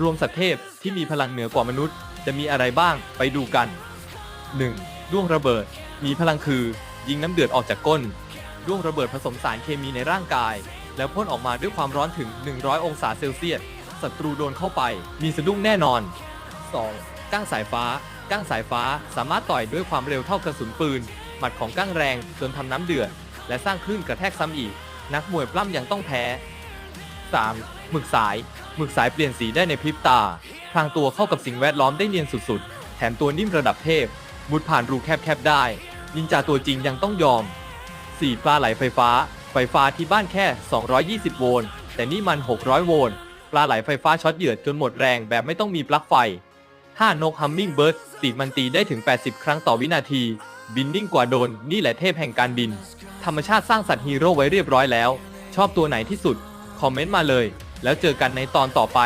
รวมสัตว์เทพที่มีพลังเหนือกว่ามนุษย์ จะมีอะไรบ้างไปดูกัน 1. ด้วงระเบิด มีพลังคือ ยิงน้ำเดือดออกจากก้น ด้วงระเบิดผสมสารเคมีในร่างกาย แล้วพ่นออกมาด้วยความร้อนถึง 100 องศาเซลเซียสศัตรูโดนเข้าไป มีสะดุ้งแน่นอน 2. ก้างสายฟ้า ก้างสายฟ้าสามารถต่อยด้วยความเร็วเท่ากระสุนปืน หมัดของก้างแรงจนทำน้ำเดือด และสร้างคลื่นกระแทกซ้ำอีก นักมวยปล้ำยังต้องแพ้ 3. หมึกสาย หมึกสายเปลี่ยนสีได้ในพริบตาพรางตัวเข้ากับสิ่งแวดล้อมได้เนียนสุดๆ แถมตัวนิ่มระดับเทพ มุดผ่านรูแคบๆได้ นินจาตัวจริงยังต้องยอม 4. ปลาไหลไฟฟ้า ไฟฟ้าที่บ้านแค่ 220 โวลต์ แต่นี่มัน 600 โวลต์ ปลาไหลไฟฟ้าช็อตเหยื่อจนหมดแรงแบบไม่ต้องมีปลั๊กไฟ 5. นกฮัมมิงเบิร์ดปีมันตีได้ถึง 80 ครั้งต่อวินาที บินนิ่งกว่าโดรนนี่แหละเทพแห่งการบิน ธรรมชาติสร้างสัตว์ฮีโร่ไว้เรียบร้อยแล้ว ชอบตัวไหนที่สุด คอมเมนต์มาเลย แล้วเจอกันในตอนต่อไป